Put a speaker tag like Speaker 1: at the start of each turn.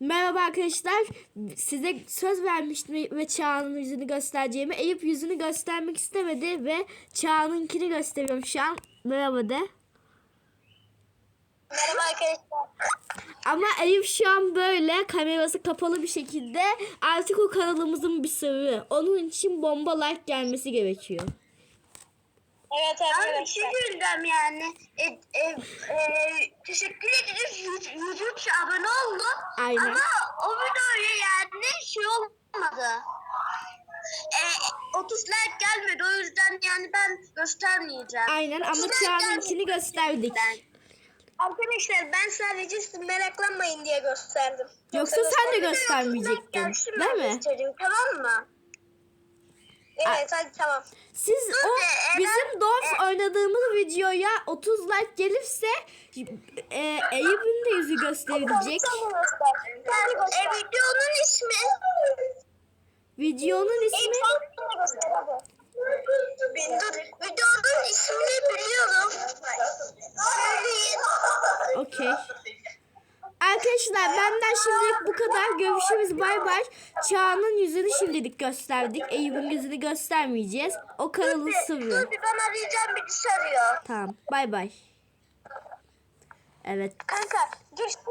Speaker 1: Merhaba arkadaşlar. Size söz vermiştim ve Çağan'ın yüzünü göstereceğimi. Eyüp yüzünü göstermek istemedi ve Çağan'ınkini gösteriyorum şu an. Merhaba de.
Speaker 2: Merhaba arkadaşlar.
Speaker 1: Ama Eyüp şu an böyle kamerası kapalı bir şekilde artık o kanalımızın bir sırrı. Onun için bomba like gelmesi gerekiyor.
Speaker 2: Evet arkadaşlar. bir şey söyleyeceğim yani. E, e, e, teşekkür ederiz. 103 abone oldu.
Speaker 1: Aynen.
Speaker 2: Ama o videoya yani şey olmadı. E, 30 like gelmedi. O yüzden yani ben göstermeyeceğim.
Speaker 1: Aynen ama
Speaker 2: 30 like
Speaker 1: Çağan'ınkini
Speaker 2: gelmedi.
Speaker 1: gösterdik.
Speaker 2: Arkadaşlar ben sadece siz meraklanmayın diye gösterdim.
Speaker 1: Yoksa sen de göstermeyecektin, değil
Speaker 2: ben
Speaker 1: mi?
Speaker 2: göstereyim, Tamam mı? Evet hadi tamam.
Speaker 1: Siz
Speaker 2: Dur
Speaker 1: o oynadığımız videoya 30 like gelirse e, Eyüp'ün de yüzü gösterilecek.
Speaker 2: E, videonun ismi.
Speaker 1: Videonun ismi
Speaker 2: dur. Videonun ismini biliyorum. Söyleyin.
Speaker 1: okey. Arkadaşlar benden şimdilik bu kadar. Görüşürüz bay bay. Çağan'ın yüzünü şimdilik gösterdik. Eyüp'ün yüzünü göstermeyeceğiz. O kanalın sırrı.
Speaker 2: Dur bir ben arayacağım birisi arıyor.
Speaker 1: Tamam bay bay. Evet.
Speaker 2: Kanka dur şimdi